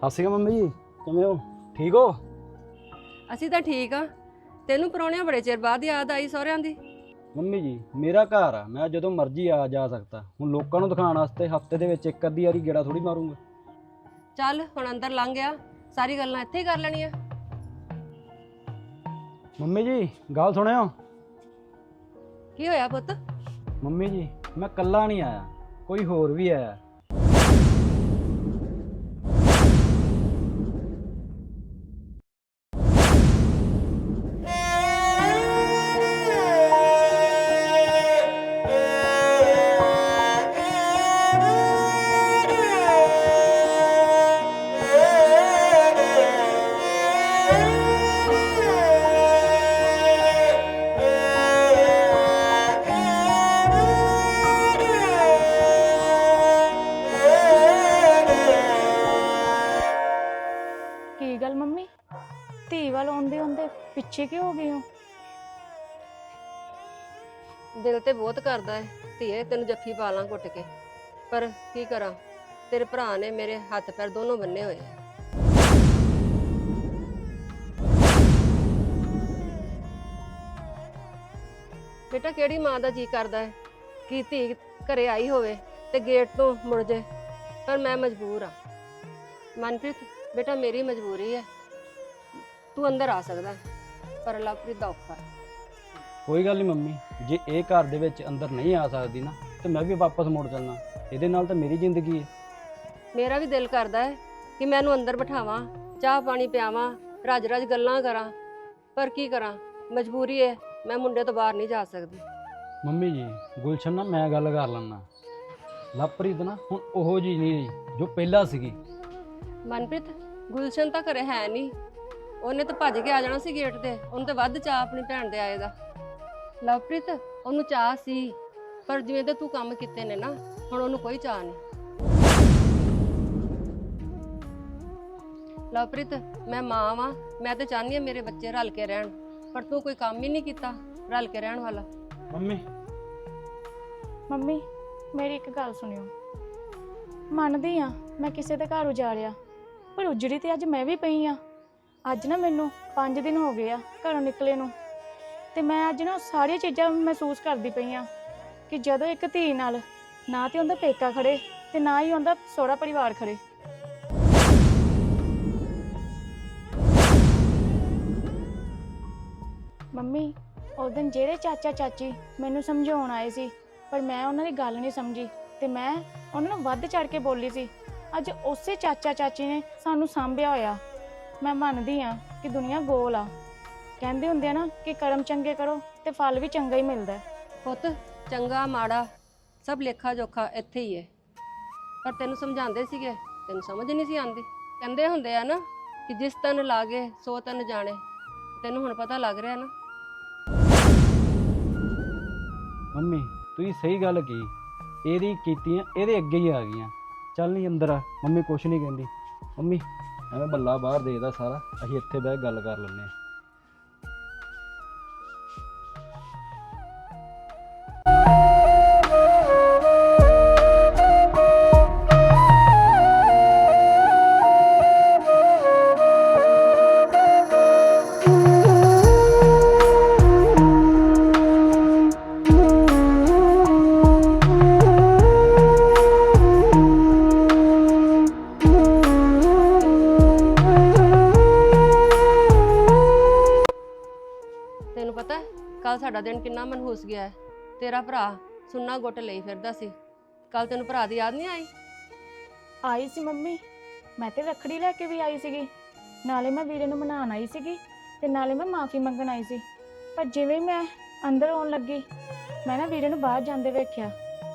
ਸਤਿ ਸ਼੍ਰੀ ਅਕਾਲ ਮੰਮੀ ਜੀ ਕਿਵੇਂ ਹੋ? ਠੀਕ ਹੋ? ਅਸੀਂ ਤਾਂ ਠੀਕ ਆ। ਤੈਨੂੰ ਪਰੌਣਿਆਂ ਬੜੇ ਚਿਰ ਬਾਅਦ ਯਾਦ ਆਈ ਸਹੁਰਿਆਂ ਦੀ। ਮੰਮੀ ਜੀ ਮੇਰਾ ਘਰ ਆ ਮੈਂ ਜਦੋਂ ਮਰਜ਼ੀ ਆ ਜਾ ਸਕਦਾ। ਹੁਣ ਲੋਕਾਂ ਨੂੰ ਦਿਖਾਉਣ ਵਾਸਤੇ ਹਫ਼ਤੇ ਦੇ ਵਿੱਚ ਇੱਕ ਅੱਧੀ ਵਾਰੀ ਗੇੜਾ ਥੋੜੀ ਮਾਰੂੰਗਾ। ਚੱਲ ਹੁਣ ਅੰਦਰ ਲੰਘ ਗਿਆ ਸਾਰੀ ਗੱਲਾਂ ਇੱਥੇ ਹੀ ਕਰ ਲੈਣੀਆਂ। ਮੰਮੀ ਜੀ ਗੱਲ ਸੁਣਿਓ। ਕੀ ਹੋਇਆ ਪੁੱਤ? ਮੰਮੀ ਜੀ ਮੈਂ ਕੱਲਾ ਨਹੀਂ ਆਇਆ ਕੋਈ ਹੋਰ ਵੀ ਆਇਆ। ਪਿੱਛੇ ਕਿਉਂ ਹੋ ਗਏ ਹੋ? ਦਿਲ ਤੇ ਬਹੁਤ ਕਰਦਾ ਹੈ ਧੀਏ ਤੈਨੂੰ ਜੱਫੀ ਪਾ ਲਾਂ ਘੁੱਟ ਕੇ। ਪਰ ਕੀ ਕਰਾਂ? ਤੇਰੇ ਭਰਾ ਨੇ ਮੇਰੇ ਹੱਥ ਪੈਰ ਦੋਨੋਂ ਬੰਨੇ ਹੋਏ। ਆ ਬੇਟਾ ਕਿਹੜੀ ਮਾਂ ਦਾ ਜੀ ਕਰਦਾ ਹੈ? ਕਿ ਧੀ ਘਰੇ ਆਈ ਹੋਵੇ ਤੇ ਗੇਟ ਤੋਂ ਮੁੜ ਜੇ? ਪਰ ਮੈਂ ਮਜਬੂਰ ਆ ਮਨਪ੍ਰੀਤ ਬੇਟਾ ਮੇਰੀ ਮਜਬੂਰੀ ਹੈ। ਤੂੰ ਅੰਦਰ ਆ ਸਕਦਾ ਹੈ, ਪਰ ਲਵਪ੍ਰੀਤ ਦਾ ਔਖਾ। ਹੈ ਕੋਈ ਗੱਲ ਨਹੀਂ ਮੰਮੀ ਜੇ ਇਹ ਘਰ ਦੇ ਵਿੱਚ ਅੰਦਰ ਨਹੀਂ ਆ ਸਕਦੀ ਨਾ ਤੇ ਮੈਂ ਵੀ ਵਾਪਸ ਮੁੜ ਚੱਲਣਾ। ਇਹਦੇ ਨਾਲ ਤਾਂ ਮੇਰੀ ਜ਼ਿੰਦਗੀ ਹੈ ਮੇਰਾ ਵੀ ਦਿਲ ਕਰਦਾ ਹੈ ਕਿ ਮੈਂ ਇਹਨੂੰ ਅੰਦਰ ਬਿਠਾਵਾਂ ਚਾਹ ਪਾਣੀ ਪਿਆਵਾਂ ਰਜ ਰਜ ਗੱਲਾਂ ਕਰਾਂ। ਪਰ ਕੀ ਕਰਾਂ? ਮਜਬੂਰੀ ਹੈ ਮੈਂ ਮੁੰਡੇ ਤੋਂ ਬਾਹਰ ਨਹੀਂ ਜਾ ਸਕਦੀ। ਮੰਮੀ ਜੀ ਗੁਲਸ਼ਨ ਨਾਲ ਮੈਂ ਗੱਲ ਕਰ ਲੈਣਾ ਲਵਪ੍ਰੀਤ ਨਾ ਹੁਣ ਉਹੋ ਜੀ ਨਹੀਂ ਰਹੀ ਜੋ ਪਹਿਲਾਂ ਸੀਗੀ। ਮਨਪ੍ਰੀਤ ਗੁਲਸ਼ਨ ਤਾਂ ਘਰੇ ਹੈ ਨਹੀਂ। ਉਹਨੇ ਤਾਂ ਭੱਜ ਕੇ ਆ ਜਾਣਾ ਸੀ ਗੇਟ ਤੇ। ਉਹਨੂੰ ਤਾਂ ਵੱਧ ਚਾਹ ਆਪਣੀ ਭੈਣ ਦੇ ਆਏ ਦਾ। ਲਵਪ੍ਰੀਤ ਉਹਨੂੰ ਚਾਹ ਸੀ ਪਰ ਜਿਵੇਂ ਤੇ ਤੂੰ ਕੰਮ ਕੀਤੇ ਨੇ ਨਾ ਹੁਣ ਉਹਨੂੰ ਕੋਈ ਚਾਹ ਨਹੀਂ। ਲਵਪ੍ਰੀਤ ਮੈਂ ਮਾਂ ਵਾਂ ਮੈਂ ਤੇ ਚਾਹੁੰਦੀ ਹਾਂ ਮੇਰੇ ਬੱਚੇ ਰਲ ਕੇ ਰਹਿਣ ਪਰ ਤੂੰ ਕੋਈ ਕੰਮ ਹੀ ਨਹੀਂ ਕੀਤਾ ਰਲ ਕੇ ਰਹਿਣ ਵਾਲਾ। ਮੰਮੀ। ਮੰਮੀ ਮੇਰੀ ਇੱਕ ਗੱਲ ਸੁਣਿਓ। ਮੰਨਦੀ ਆ ਮੈਂ ਕਿਸੇ ਦੇ ਘਰ ਉਜਾੜਿਆ ਪਰ ਉਜੜੀ ਤੇ ਅੱਜ ਮੈਂ ਵੀ ਪਈ ਆ ਅੱਜ ਨਾ ਮੈਨੂੰ 5 ਦਿਨ ਹੋ ਗਏ ਆ ਘਰੋਂ ਨਿਕਲੇ ਨੂੰ। ਤੇ ਮੈਂ ਅੱਜ ਨਾ ਸਾਰੀਆਂ ਚੀਜ਼ਾਂ ਮਹਿਸੂਸ ਕਰਦੀ ਪਈ ਆ ਕਿ ਜਦੋਂ ਇੱਕ ਧੀ ਨਾਲ ਨਾ ਤੇ ਉਹਦਾ ਪੇਕਾ ਖੜੇ ਤੇ ਨਾ ਹੀ ਉਹਦਾ ਸੋਹਰਾ ਪਰਿਵਾਰ ਖੜੇ। ਮੰਮੀ, ਉਸ ਦਿਨ ਜਿਹੜੇ ਚਾਚਾ ਚਾਚੀ ਮੈਨੂੰ ਸਮਝਾਉਣ ਆਏ ਸੀ, ਪਰ ਮੈਂ ਉਹਨਾਂ ਦੀ ਗੱਲ ਨਹੀਂ ਸਮਝੀ ਤੇ ਮੈਂ ਉਹਨਾਂ ਨੂੰ ਵੱਧ ਚੜ ਕੇ ਬੋਲੀ ਸੀ। ਅੱਜ ਉਸੇ ਚਾਚਾ ਚਾਚੀ ਨੇ ਸਾਨੂੰ ਸਾਂਭਿਆ ਹੋਇਆ। ਮੈਂ ਮੰਨਦੀ ਆ ਕਿ ਦੁਨੀਆ ਗੋਲ ਆ। ਕਹਿੰਦੇ ਹੁੰਦੇ ਆ ਨਾ ਕਿ ਕਰਮ ਚੰਗੇ ਕਰੋ ਤੇ ਫਲ ਵੀ ਚੰਗਾ ਹੀ ਮਿਲਦਾ ਹੈ। ਪੁੱਤ ਚੰਗਾ ਮਾੜਾ ਸਭ ਲੇਖਾ ਜੋਖਾ ਇੱਥੇ ਹੀ ਹੈ। ਪਰ ਤੈਨੂੰ ਸਮਝਾਉਂਦੇ ਸੀਗੇ ਤੈਨੂੰ ਸਮਝ ਨਹੀਂ ਸੀ ਆਉਂਦੀ। ਕਹਿੰਦੇ ਹੁੰਦੇ ਆ ਨਾ ਕਿ ਜਿਸ ਤਨ ਲਾਗੇ ਸੋ ਤਨ ਜਾਣੇ। ਤੈਨੂੰ ਹੁਣ ਪਤਾ ਲੱਗ ਰਿਹਾ ਨਾ। ਮੰਮੀ ਤੁਸੀਂ ਸਹੀ ਗੱਲ ਕੀ ਇਹਦੀ ਕੀਤੀਆਂ ਇਹਦੇ ਅੱਗੇ ਹੀ ਆ ਗਈਆਂ। ਚੱਲ ਨਹੀਂ ਅੰਦਰ ਆ। ਮੰਮੀ ਕੁਛ ਨਹੀਂ ਕਹਿੰਦੀ। ਮੰਮੀ ਐਵੇਂ ਬੱਲਾ ਬਾਹਰ ਦੇਖਦਾ ਸਾਰਾ ਅਸੀਂ ਇੱਥੇ ਬਹਿ ਕੇ ਗੱਲ ਕਰ ਲੈਂਦੇ ਹਾਂ। ਮਨਹੂਸ ਗਿਆ ਹੈ। ਤੇਰਾ ਭਰਾ ਸੁੰਨਾ ਗੁੱਟ ਲਈ ਫਿਰਦਾ ਸੀ। ਕੱਲ ਤੈਨੂੰ ਭਰਾ ਦੀ ਯਾਦ ਨਹੀਂ ਆਈ? ਆਈ ਸੀ ਮੰਮੀ। ਮੈਂ ਤੇ ਰੱਖੜੀ ਲੈ ਕੇ ਵੀ ਆਈ ਸੀਗੀ। ਨਾਲੇ ਮੈਂ ਵੀਰੇ ਨੂੰ ਮਨਾਉਣ ਆਈ ਸੀਗੀ ਤੇ ਨਾਲੇ ਮੈਂ ਮਾਫੀ ਮੰਗਣ ਆਈ ਸੀ। ਪਰ ਜਿਵੇਂ ਮੈਂ ਅੰਦਰ ਆਉਣ ਲੱਗੀ ਮੈਂ ਨਾ ਵੀਰੇ ਨੂੰ ਬਾਹਰ ਜਾਂਦੇ ਵੇਖਿਆ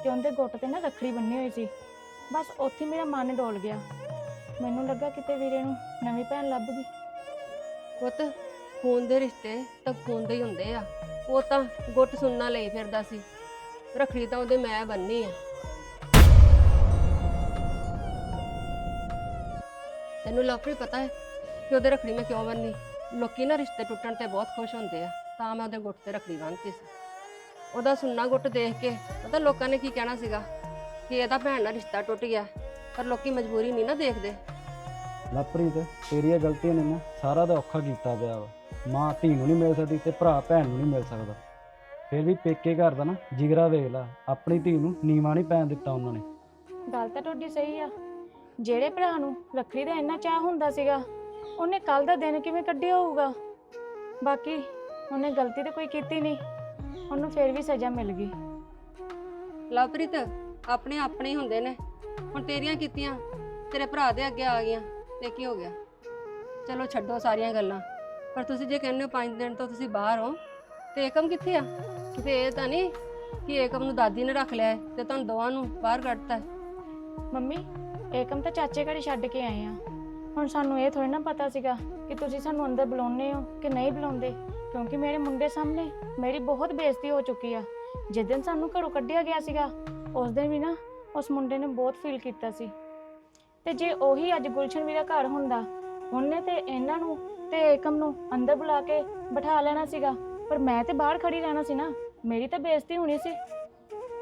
ਤੇ ਉਹਦੇ ਗੁੱਟ ਤੇ ਨਾ ਰੱਖੜੀ ਬੰਨੀ ਹੋਈ ਸੀ। ਬਸ ਉੱਥੇ ਹੀ ਮੇਰਾ ਮਨ ਡੋਲ ਗਿਆ। ਮੈਨੂੰ ਲੱਗਾ ਕਿਤੇ ਵੀਰੇ ਨੂੰ ਨਵੀਂ ਭੈਣ ਲੱਭ ਗਈ। ਪੁੱਤ ਖੂਨ ਦੇ ਰਿਸ਼ਤੇ ਤਾਂ ਖੂਨ ਦੇ ਹੀ ਹੁੰਦੇ ਆ। ਉਹ ਤਾਂ ਗੁੱਟ ਸੁੰਨਾ ਲਈ ਫਿਰਦਾ ਸੀ। ਰੱਖੜੀ ਤਾਂ ਉਹਦੇ ਮੈਂ ਬੰਨੀ ਆ। ਤੈਨੂੰ ਲਵਪ੍ਰੀ ਪਤਾ ਹੈ ਕਿ ਉਹਦੇ ਰੱਖੜੀ ਮੈਂ ਕਿਉਂ ਬੰਨੀ ਲੋਕੀ ਨਾ ਰਿਸ਼ਤੇ ਟੁੱਟਣ ਤੇ ਬਹੁਤ ਖੁਸ਼ ਹੁੰਦੇ ਆ, ਤਾਂ ਮੈਂ ਉਹਦੇ ਗੁੱਟ ਤੇ ਰੱਖੜੀ ਬੰਨ੍ਹਤੀ ਸੀ। ਉਹਦਾ ਸੁੰਨਾ ਗੁੱਟ ਦੇਖ ਕੇ ਪਤਾ ਲੋਕਾਂ ਨੇ ਕੀ ਕਹਿਣਾ ਸੀਗਾ? ਕਿ ਇਹਦਾ ਭੈਣ ਨਾਲ ਰਿਸ਼ਤਾ ਟੁੱਟ ਗਿਆ, ਪਰ ਲੋਕੀ ਮਜਬੂਰੀ ਨਹੀਂ ਨਾ ਦੇਖਦੇ। ਲਵਪ੍ਰੀਤ, ਤੇਰੀਆਂ ਗਲਤੀਆਂ ਨੇ ਨਾ ਸਾਰਾ ਦਾ ਔਖਾ ਕੀਤਾ ਪਿਆ ਵਾ। ਮਾਂ ਧੀ ਨੂੰ ਨਹੀਂ ਮਿਲ ਸਕਦੀ ਤੇ ਭਰਾ ਭੈਣ ਨੂੰ ਨਹੀਂ ਮਿਲ ਸਕਦਾ। ਫਿਰ ਵੀ ਪੇਕੇ ਘਰ ਦਾ ਨਾ ਜਿਗਰਾ ਵੇਖ ਲਾ ਆਪਣੀ ਧੀ ਨੂੰ ਨੀਵਾ ਨਹੀਂ ਪੈਣ ਦਿੱਤਾ ਉਹਨਾਂ ਨੇ। ਗੱਲ ਤਾਂ ਤੁਹਾਡੀ ਸਹੀ ਆ। ਜਿਹੜੇ ਭਰਾ ਨੂੰ ਰੱਖੜੀ ਦਾ ਇੰਨਾ ਚਾਹ ਹੁੰਦਾ ਸੀਗਾ ਉਹਨੇ ਕੱਲ ਦਾ ਦਿਨ ਕਿਵੇਂ ਕੱਢਿਆ ਹੋਊਗਾ? ਬਾਕੀ ਉਹਨੇ ਗਲਤੀ ਤਾਂ ਕੋਈ ਕੀਤੀ ਨਹੀਂ ਉਹਨੂੰ ਫਿਰ ਵੀ ਸਜ਼ਾ ਮਿਲ ਗਈ। ਲਵਪ੍ਰੀਤ ਆਪਣੇ ਆਪਣੇ ਹੀ ਹੁੰਦੇ ਨੇ। ਹੁਣ ਤੇਰੀਆਂ ਕੀਤੀਆਂ ਤੇਰੇ ਭਰਾ ਦੇ ਅੱਗੇ ਆ ਗਈਆਂ ਤੇ ਕੀ ਹੋ ਗਿਆ? ਚਲੋ ਛੱਡੋ ਸਾਰੀਆਂ ਗੱਲਾਂ। ਪਰ ਤੁਸੀਂ ਜੇ ਕਹਿੰਦੇ ਹੋ 5 ਦਿਨ ਤੋਂ ਤੁਸੀਂ ਬਾਹਰ ਹੋ, ਤੇ ਏਕਮ ਕਿੱਥੇ ਆ? ਕਿਤੇ ਇਹ ਤਾਂ ਨਹੀਂ ਕਿ ਏਕਮ ਨੂੰ ਦਾਦੀ ਨੇ ਰੱਖ ਲਿਆ ਹੈ ਤੇ ਤੁਹਾਨੂੰ ਦੋਵਾਂ ਨੂੰ ਬਾਹਰ ਕੱਢਤਾ ਹੈ। ਮੰਮੀ ਏਕਮ ਤਾਂ ਚਾਚੇ ਘਰੇ ਛੱਡ ਕੇ ਆਏ ਆ। ਹੁਣ ਸਾਨੂੰ ਇਹ ਥੋੜੀ ਨਾ ਪਤਾ ਸੀਗਾ ਕਿ ਤੁਸੀਂ ਸਾਨੂੰ ਅੰਦਰ ਬੁਲਾਉਂਦੇ ਹੋ ਕਿ ਨਹੀਂ ਬੁਲਾਉਂਦੇ, ਕਿਉਂਕਿ ਮੇਰੇ ਮੁੰਡੇ ਸਾਹਮਣੇ ਮੇਰੀ ਬਹੁਤ ਬੇਇੱਜ਼ਤੀ ਹੋ ਚੁੱਕੀ ਆ। ਜਿਸ ਦਿਨ ਸਾਨੂੰ ਘਰੋਂ ਕੱਢਿਆ ਗਿਆ ਸੀਗਾ, ਉਸ ਦਿਨ ਵੀ ਨਾ ਉਸ ਮੁੰਡੇ ਨੇ ਬਹੁਤ ਫੀਲ ਕੀਤਾ ਸੀ। ਤੇ ਜੇ ਉਹੀ ਅੱਜ ਗੁਲਸ਼ਨ ਵੀਰਾ ਘਰ ਹੁੰਦਾ, ਉਹਨੇ ਤੇ ਇਹਨਾਂ ਨੂੰ ਤੇ ਏਕਮ ਨੂੰ ਅੰਦਰ ਬੁਲਾ ਕੇ ਬਿਠਾ ਲੈਣਾ ਸੀਗਾ। ਪਰ ਮੈਂ ਤੇ ਬਾਹਰ ਖੜੀ ਰਹਿਣਾ ਸੀ ਨਾ ਮੇਰੀ ਤਾਂ ਬੇਇੱਜ਼ਤੀ ਹੋਣੀ ਸੀ।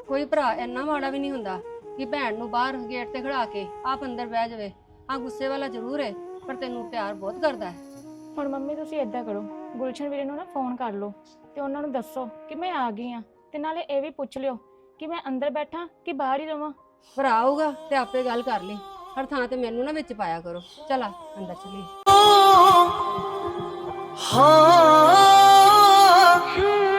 ਕੋਈ ਭਰਾ ਇੰਨਾ ਮਾੜਾ ਵੀ ਨਹੀਂ ਹੁੰਦਾ ਕਿ ਭੈਣ ਨੂੰ ਬਾਹਰ ਗੇਟ ਤੇ ਖੜਾ ਕੇ ਆਪ ਅੰਦਰ ਬਹਿ ਜਾਵੇ। ਆ ਗੁੱਸੇ ਵਾਲਾ ਜ਼ਰੂਰ ਹੈ ਪਰ ਤੈਨੂੰ ਪਿਆਰ ਬਹੁਤ ਕਰਦਾ ਹੈ। ਹੁਣ ਮੰਮੀ ਤੁਸੀਂ ਏਦਾਂ ਕਰੋ ਗੁਲਸ਼ਨ ਵੀਰੇ ਨੂੰ ਨਾ ਫੋਨ ਕਰ ਲਓ ਤੇ ਉਹਨਾਂ ਨੂੰ ਦੱਸੋ ਕਿ ਮੈਂ ਆ ਗਈ ਆ ਤੇ ਨਾਲੇ ਇਹ ਵੀ ਪੁੱਛ ਲਿਓ ਕਿ ਮੈਂ ਅੰਦਰ ਬੈਠਾ ਕਿ ਬਾਹਰ ਹੀ ਰਵਾਂ। ਭਰਾ ਆਊਗਾ ਤੇ ਆਪੇ ਗੱਲ ਕਰ ਲਈ ਹਰ ਥਾਂ ਤੇ ਮੈਨੂੰ ਨਾ ਵਿੱਚ ਪਾਇਆ ਕਰੋ। ਚਲਾ ਅੰਦਰ ਚਲੀ ਕੀ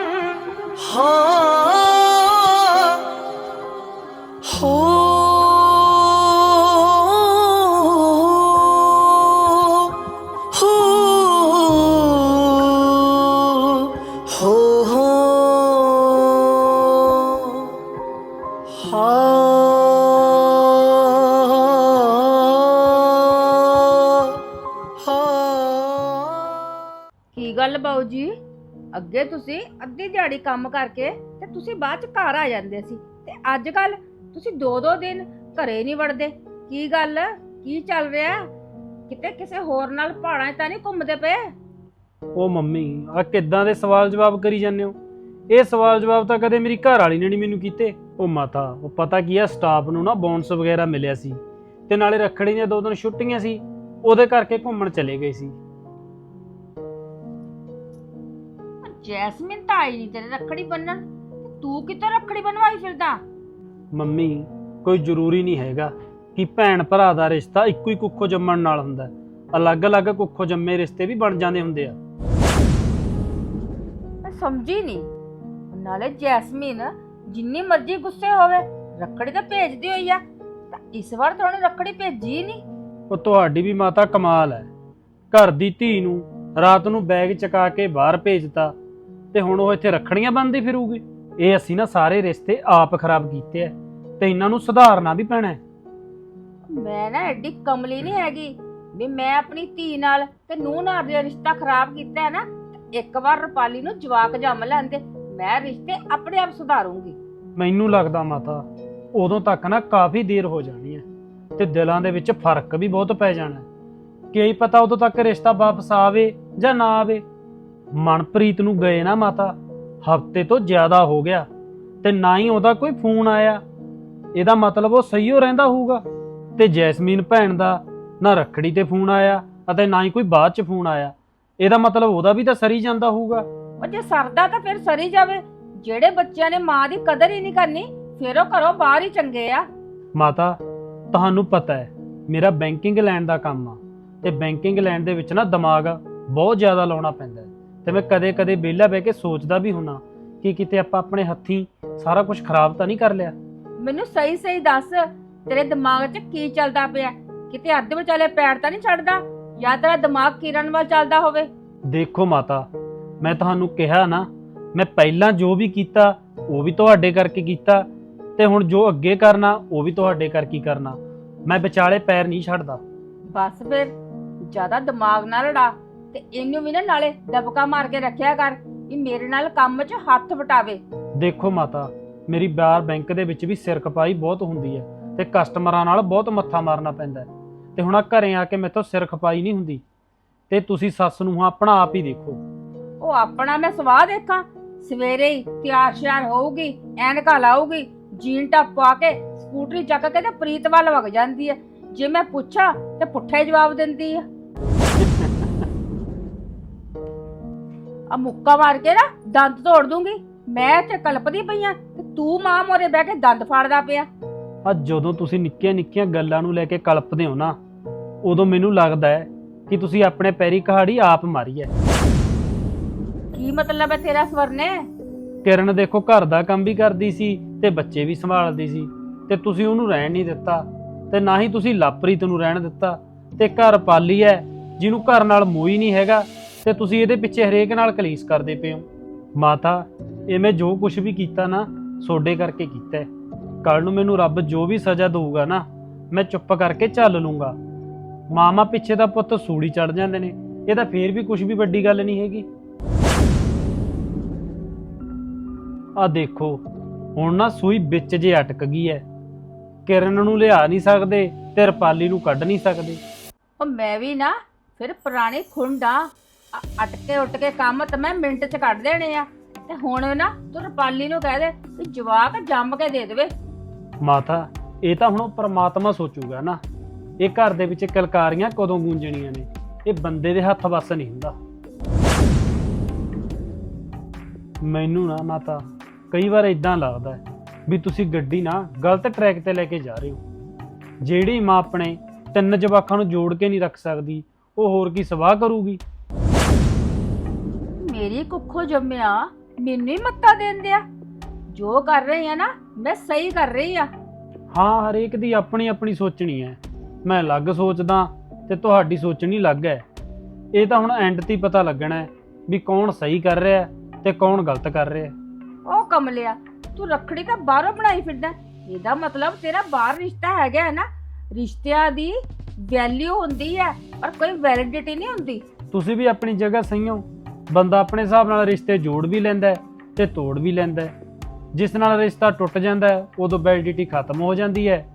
ਦਿਹਾੜੀ ਕੰਮ ਕਰਕੇ ਤੇ ਤੁਸੀਂ ਬਾਅਦ ਚ ਘਰ ਆ ਜਾਂਦੇ ਸੀ। ਤੇ ਅੱਜ ਕੱਲ ਤੁਸੀਂ ਦੋ ਦੋ ਦਿਨ ਘਰੇ ਨਹੀਂ ਵੜਦੇ। ਕੀ ਗੱਲ? ਕੀ ਚੱਲ ਰਿਹਾ? ਕਿਤੇ ਕਿਸੇ ਹੋਰ ਨਾਲ ਪਹਾੜਾਂ 'ਚ ਤਾਂ ਨਹੀਂ ਘੁੰਮਦੇ ਪਏ? ਉਹ ਮੰਮੀ ਆ ਕਿੱਦਾਂ ਦੇ ਸਵਾਲ ਜਵਾਬ ਕਰੀ ਜਾਂਦੇ ਹੋ? ਇਹ ਸਵਾਲ ਜਵਾਬ ਤਾਂ ਕਦੇ ਮੇਰੀ ਘਰ ਵਾਲੀ ਨੇ ਨਹੀਂ ਮੈਨੂੰ ਕੀਤੇ। ਉਹ ਮਾਤਾ ਉਹ ਪਤਾ ਕੀ ਆ ਸਟਾਫ ਨੂੰ ਨਾ ਬੋਨਸ ਵਗੈਰਾ ਮਿਲਿਆ ਸੀ। ਤੇ ਨਾਲੇ ਰੱਖੜੀ ਦੀਆਂ ਦੋ ਦਿਨ ਛੁੱਟੀਆਂ ਸੀ। ਉਹਦੇ ਕਰਕੇ ਘੁੰਮਣ ਚਲੇ ਗਏ ਸੀ। ਜੈਸਮਿਨ ਤਾਂ ਆਈ ਨਹੀਂ ਤੇਰੇ ਰੱਖੜੀ ਬੰਨਣ। ਤੇ ਤੂੰ ਕਿੱਥੋਂ ਰੱਖੜੀ ਬਣਵਾਈ ਫਿਰਦਾ? ਮੰਮੀ ਕੋਈ ਜ਼ਰੂਰੀ ਨਹੀਂ ਹੈਗਾ ਕਿ ਭੈਣ ਭਰਾ ਦਾ ਰਿਸ਼ਤਾ ਇੱਕੋ ਹੀ ਕੁੱਖੋਂ ਜੰਮਣ ਨਾਲ ਹੁੰਦਾ। ਅਲੱਗ-ਅਲੱਗ ਕੁੱਖੋਂ ਜੰਮੇ ਰਿਸ਼ਤੇ ਵੀ ਬਣ ਜਾਂਦੇ ਹੁੰਦੇ ਆ। ਮੈਂ ਸਮਝੀ ਨਹੀਂ। ਨਾਲੇ ਜੈਸਮਿਨ ਜਿੰਨੀ ਮਰਜ਼ੀ ਗੁੱਸੇ ਹੋਵੇ ਰੱਖੜੀ ਤਾਂ ਭੇਜਦੀ ਹੋਈ ਆ। ਤਾਂ ਇਸ ਵਾਰ ਤਾਂ ਉਹਨੇ ਰੱਖੜੀ ਭੇਜੀ ਨਹੀਂ। ਉਹ ਤੁਹਾਡੀ ਵੀ ਮਾਤਾ ਕਮਾਲ ਹੈ। ਘਰ ਦੀ ਧੀ ਨੂੰ ਰਾਤ ਨੂੰ ਬੈਗ ਚਕਾ ਕੇ ਬਾਹਰ ਭੇਜਤਾ। ਤੇ ਹੁਣ ਉਹ ਇੱਥੇ ਰੱਖੜੀਆਂ ਬੰਨਦੀ ਫਿਰੂਗੀ। ਇਹ ਅਸੀਂ ਨਾ ਸਾਰੇ ਰਿਸ਼ਤੇ ਆਪ ਖਰਾਬ ਕੀਤੇ ਐ ਤੇ ਇਹਨਾਂ ਨੂੰ ਸੁਧਾਰਨਾ ਵੀ ਪੈਣਾ ਹੈ ਮੈਂ ਨਾ ਐਡੀ ਕਮਲੀ ਨਹੀਂ ਹੈਗੀ ਵੀ ਮੈਂ ਆਪਣੀ ਧੀ ਨਾਲ ਤੇ ਨੂੰਹ ਨਾਲ ਦਾ ਰਿਸ਼ਤਾ ਖਰਾਬ ਕੀਤਾ ਹੈ ਨਾ ਤੇ ਇੱਕ ਵਾਰ ਰੁਪਾਲੀ ਨੂੰ ਜਵਾਕ ਜੰਮ ਲੈਂਦੇ ਮੈਂ ਰਿਸ਼ਤੇ ਆਪਣੇ ਆਪ ਸੁਧਾਰੂੰਗੀ। ਮੈਨੂੰ ਲੱਗਦਾ ਮਾਤਾ ਉਦੋਂ ਤੱਕ ਨਾ ਕਾਫੀ ਦੇਰ ਹੋ ਜਾਣੀ ਹੈ ਤੇ ਦਿਲਾਂ ਦੇ ਵਿੱਚ ਫ਼ਰਕ ਵੀ ਬਹੁਤ ਪੈ ਜਾਣਾ ਹੈ। ਕੀ ਪਤਾ ਉਦੋਂ ਤੱਕ ਰਿਸ਼ਤਾ ਵਾਪਸ ਆਵੇ ਜਾਂ ਨਾ ਆਵੇ ਮਨਪ੍ਰੀਤ ਨੂੰ ਗਏ ਨਾ ਮਾਤਾ ਹਫ਼ਤੇ ਤੋਂ ਜ਼ਿਆਦਾ ਹੋ ਗਿਆ ਤੇ ਨਾ ਹੀ ਉਹਦਾ ਕੋਈ ਫੋਨ ਆਇਆ। ਇਹਦਾ ਮਤਲਬ ਉਹ ਸਹੀ ਹੋ ਰਹਿੰਦਾ ਹੋਊਗਾ ਤੇ ਜੈਸਮੀਨ ਭੈਣ ਦਾ ਨਾ ਰੱਖੜੀ ਤੇ ਫੋਨ ਆਇਆ ਅਤੇ ਨਾ ਹੀ ਕੋਈ ਬਾਅਦ ਚ ਫੋਨ ਆਇਆ। ਇਹਦਾ ਮਤਲਬ ਉਹਦਾ ਵੀ ਤਾਂ ਸਰੀ ਜਾਂਦਾ ਹੋਊਗਾ। ਉਹ ਜੇ ਸਰਦਾ ਤਾਂ ਫਿਰ ਸਰੀ ਜਾਵੇ। ਜਿਹੜੇ ਬੱਚਿਆਂ ਨੇ ਮਾਂ ਦੀ ਕਦਰ ਹੀ ਨਹੀਂ ਕਰਨੀ ਫਿਰ ਉਹ ਘਰੋਂ ਬਾਹਰ ਹੀ ਚੰਗੇ ਆ। ਮਾਤਾ ਤੁਹਾਨੂੰ ਪਤਾ ਹੈ ਮੇਰਾ ਬੈਂਕਿੰਗ ਲੈਣ ਦਾ ਕੰਮ ਆ ਤੇ ਬੈਂਕਿੰਗ ਲੈਣ ਦੇ ਵਿੱਚ ਨਾ ਦਿਮਾਗ ਬਹੁਤ ਜ਼ਿਆਦਾ ਲਾਉਣਾ ਪੈਂਦਾ ਹੈ। ਤੇ ਮੈਂ ਕਦੇ-ਕਦੇ ਵਿਹਲਾ ਬਹਿ ਕੇ ਸੋਚਦਾ ਵੀ ਹੁੰਨਾ ਕਿ ਕਿਤੇ ਆਪਾਂ ਆਪਣੇ ਹੱਥੀਂ ਸਾਰਾ ਕੁਝ ਖਰਾਬ ਤਾਂ ਨਹੀਂ ਕਰ ਲਿਆ। ਮੈਨੂੰ ਸਹੀ ਸਹੀ ਦੱਸ ਤੇਰੇ ਦਿਮਾਗ 'ਚ ਕੀ ਚੱਲਦਾ ਪਿਆ? ਕਿਤੇ ਅੱਧ ਵਿਚਾਲੇ ਪੈਰ ਤਾਂ ਨਹੀਂ ਛੱਡਦਾ ਜਾਂ ਤੇਰਾ ਦਿਮਾਗ ਕਿਰਨ ਵੱਲ ਚੱਲਦਾ ਹੋਵੇ? ਦੇਖੋ ਮਾਤਾ ਮੈਂ ਤੁਹਾਨੂੰ ਕਿਹਾ ਨਾ ਮੈਂ ਪਹਿਲਾਂ ਜੋ ਵੀ ਕੀਤਾ ਉਹ ਵੀ ਤੁਹਾਡੇ ਕਰਕੇ ਕੀਤਾ ਤੇ ਹੁਣ ਜੋ ਅੱਗੇ ਕਰਨਾ ਉਹ ਵੀ ਤੁਹਾਡੇ ਕਰਕੇ ਹੀ ਕਰਨਾ। ਮੈਂ ਵਿਚਾਲੇ ਪੈਰ ਨਹੀਂ ਛੱਡਦਾ। ਬਸ ਫਿਰ ਜ਼ਿਆਦਾ ਦਿਮਾਗ ਨਾਲ ਲੜਾ। ਤੇ ਇਹਨੂੰ ਵੀ ਨਾ ਨਾਲੇ ਦਬਕਾ ਮਾਰ ਕੇ ਰੱਖਿਆ ਕਰ ਵੀ ਮੇਰੇ ਨਾਲ ਕੰਮ 'ਚ ਹੱਥ ਵਟਾਵੇ। ਦੇਖੋ ਮਾਤਾ ਮੇਰੀ ਬਾਰ ਬੈਂਕ ਦੇ ਵਿੱਚ ਵੀ ਸਿਰ ਖਪਾਈ ਬਹੁਤ ਹੁੰਦੀ ਹੈ ਤੇ ਕਸਟਮਰਾਂ ਨਾਲ ਬਹੁਤ ਮੱਥਾ ਮਾਰਨਾ ਪੈਂਦਾ ਹੈ। ਤੇ ਹੁਣ ਆ ਘਰੇ ਆ ਕੇ ਮੇਥੋਂ ਸਿਰ ਖਪਾਈ ਨਹੀਂ ਹੁੰਦੀ। ਤੇ ਤੁਸੀਂ ਸੱਸ ਨੂੰ ਆਪਣਾ ਆਪ ਹੀ ਦੇਖੋ। ਉਹ ਆਪਣਾ ਮੈਂ ਸਵਾਹ ਦੇਖਾਂ। ਸਵੇਰੇ ਹੀ ਤਿਆਰ ਸ਼ਿਆਰ ਹੋਊਗੀ ਐਨਕਾਂ ਲਾਊਗੀ ਜੀਨ ਟੱਪ ਪਾ ਕੇ ਸਕੂਟਰੀ ਚੱਕ ਕੇ ਤੇ ਪ੍ਰੀਤ ਵੱਲ ਵਗ ਜਾਂਦੀ ਹੈ। ਜੇ ਮੈਂ ਪੁੱਛਾਂ ਤੇ ਪੁੱਠਾ ਹੀ ਜਵਾਬ ਦਿੰਦੀ ਆ ਆ ਮੁੱਕਾ ਮਾਰ ਕੇ ਨਾ ਦੰਦ ਤੋੜ ਦੂੰਗੀ। ਮੈਂ ਤੇ ਕਲਪਦੀ ਪਈਆਂ ਤੇ ਤੂੰ ਮਾਂ ਮੋਰੇ ਬਹਿ ਕੇ ਦੰਦ ਫਾੜਦਾ ਪਿਆ। ਆ ਜਦੋਂ ਤੁਸੀਂ ਨਿੱਕੀਆਂ ਨਿੱਕੀਆਂ ਗੱਲਾਂ ਨੂੰ ਲੈ ਕੇ ਕਲਪਦੇ ਹੋ ਨਾ ਉਦੋਂ ਮੈਨੂੰ ਲੱਗਦਾ ਹੈ ਕਿ ਤੁਸੀਂ ਆਪਣੇ ਪੈਰੀ ਕਹਾੜੀ ਆਪ ਮਾਰੀ ਹੈ। ਕੀ ਮਤਲਬ ਹੈ ਤੇਰਾ ਸਵਰਨੇ ਕਿਰਨ ਦੇਖੋ ਘਰ ਦਾ ਕੰਮ ਵੀ ਕਰਦੀ ਸੀ ਤੇ ਬੱਚੇ ਵੀ ਸੰਭਾਲਦੀ ਸੀ ਤੇ ਤੁਸੀਂ ਉਹਨੂੰ ਰਹਿਣ ਨਹੀਂ ਦਿੱਤਾ ਤੇ ਨਾ ਹੀ ਤੁਸੀਂ ਲਾਪਰੀਤ ਨੂੰ ਰਹਿਣ ਦਿੱਤਾ ਤੇ ਘਰ ਪਾਲੀ ਹੈ ਜਿਹਨੂੰ ਘਰ ਨਾਲ ਮੋਈ ਨਹੀਂ ਹੈਗਾ। ਤੇ ਤੁਸੀਂ ਇਹਦੇ ਪਿੱਛੇ ਹਰੇਕ ਨਾਲ ਕਲੀਸ ਕਰਦੇ ਪਏ ਹੋ। ਮਾਤਾ, ਇਹ ਮੈਂ ਜੋ ਕੁਝ ਵੀ ਕੀਤਾ ਨਾ, ਸੋਡੇ ਕਰਕੇ ਕੀਤਾ ਹੈ। ਕੱਲ ਨੂੰ ਮੈਨੂੰ ਰੱਬ ਜੋ ਵੀ ਸਜ਼ਾ ਦਊਗਾ ਨਾ, ਮੈਂ ਚੁੱਪ ਕਰਕੇ ਚੱਲ ਲੂੰਗਾ। ਮਾਮਾ ਪਿੱਛੇ ਦਾ ਪੁੱਤ ਸੂਲੀ ਚੜ ਜਾਂਦੇ ਨੇ, ਇਹ ਤਾਂ ਫੇਰ ਵੀ ਕੁਝ ਵੀ ਵੱਡੀ ਗੱਲ ਨਹੀਂ ਹੈਗੀ। ਆ ਦੇਖੋ, ਹੁਣ ਨਾ ਸੂਈ ਵਿੱਚ ਜੇ ਅਟਕ ਗਈ ਐ ਕਿਰਨ ਨੂੰ ਲਿਆ ਨਹੀਂ ਸਕਦੇ ਤੇ ਰਪਾਲੀ ਨੂੰ ਕੱਢ ਨਹੀਂ ਸਕਦੇ। ਉਹ ਮੈਂ ਵੀ ਨਾ ਫਿਰ ਪੁਰਾਣੀ ਖੁੰਡਾ ਅਟਕੇ ਉੱਟ ਕੇ ਕੰਮ ਤਾਂ ਮੈਂ ਮਿੰਟ 'ਚ ਕੱਢ ਦੇਣੇ ਆ। ਤੇ ਹੁਣ ਨਾ ਤੂੰ ਰਪਾਲੀ ਨੂੰ ਕਹਿ ਦੇ ਵੀ ਜਵਾਕ ਜੰਮ ਕੇ ਦੇ ਦੇਵੇ। ਮਾਤਾ, ਇਹ ਤਾਂ ਹੁਣ ਉਹ ਪ੍ਰਮਾਤਮਾ ਸੋਚੂਗਾ ਨਾ। ਇਹ ਘਰ ਦੇ ਵਿੱਚ ਕਲਕਾਰੀਆਂ ਕਦੋਂ ਗੂੰਜਣੀਆਂ ਨੇ। ਇਹ ਬੰਦੇ ਦੇ ਹੱਥ ਵੱਸ ਨਹੀਂ ਹੁੰਦਾ। ਮੈਨੂੰ ਨਾ ਮਾਤਾ, ਕਈ ਵਾਰ ਇਦਾਂ ਲੱਗਦਾ ਹੈ ਵੀ ਤੁਸੀਂ ਗੱਡੀ ਨਾ ਗਲਤ ਟਰੈਕ ਤੇ ਲੈ ਕੇ ਜਾ ਰਹੇ ਹੋ। ਜਿਹੜੀ ਮਾਂ ਆਪਣੇ ਤਿੰਨ ਜਵਾਕਾਂ ਨੂੰ ਜੋੜ ਕੇ ਨਹੀਂ ਰੱਖ ਸਕਦੀ, ਉਹ ਹੋਰ ਕੀ ਸਵਾਹ ਕਰੂਗੀ? ਮੇਰੀ ਕੁੱਖੋਂ ਜੰਮਿਆ ਮੈਨੂੰ ਹੀ ਮੱਤਾ ਦੇਣ ਦਿਆ। ਜੋ ਕਰ ਰਹੀ ਆ ਨਾ ਮੈਂ ਸਹੀ ਕਰ ਰਹੀ ਆ। ਹਾਂ ਹਰੇਕ ਦੀ ਆਪਣੀ ਆਪਣੀ ਸੋਚਣੀ ਹੈ ਮੈਂ ਅਲੱਗ ਸੋਚਦਾ ਤੇ ਤੁਹਾਡੀ ਸੋਚਣੀ ਅਲੱਗ ਹੈ ਇਹ ਤਾਂ ਹੁਣ ਐਂਡ ਤੇ ਹੀ ਪਤਾ ਲੱਗਣਾ ਹੈ ਵੀ ਕੌਣ ਸਹੀ ਕਰ ਰਿਹਾ ਹੈ ਤੇ ਕੌਣ ਗਲਤ ਕਰ ਰਿਹਾ। ਹੈ ਉਹ ਕਮਲਿਆ ਤੂੰ ਰੱਖੜੀ ਤਾਂ ਬਾਹਰੋਂ ਬਣਾਈ ਫਿਰਦਾ। ਇਹਦਾ ਮਤਲਬ ਤੇਰਾ ਬਾਹਰ ਰਿਸ਼ਤਾ ਹੈਗਾ ਹੈ ਨਾ। ਰਿਸ਼ਤਿਆਂ ਦੀ ਵੈਲਿਊ ਹੁੰਦੀ ਹੈ ਪਰ ਕੋਈ ਵੈਲਿਡਿਟੀ ਨਹੀਂ ਹੁੰਦੀ। ਤੁਸੀਂ ਵੀ ਆਪਣੀ ਜਗ੍ਹਾ ਸਹੀ ਹੋ। ਬੰਦਾ ਆਪਣੇ ਹਿਸਾਬ ਨਾਲ ਰਿਸ਼ਤੇ ਜੋੜ ਵੀ ਲੈਂਦਾ ਹੈ ਤੇ ਤੋੜ ਵੀ ਲੈਂਦਾ ਹੈ। ਜਿਸ ਨਾਲ ਰਿਸ਼ਤਾ ਟੁੱਟ ਜਾਂਦਾ ਹੈ ਉਦੋਂ ਵੈਲਿਡਿਟੀ ਖਤਮ ਹੋ ਜਾਂਦੀ ਹੈ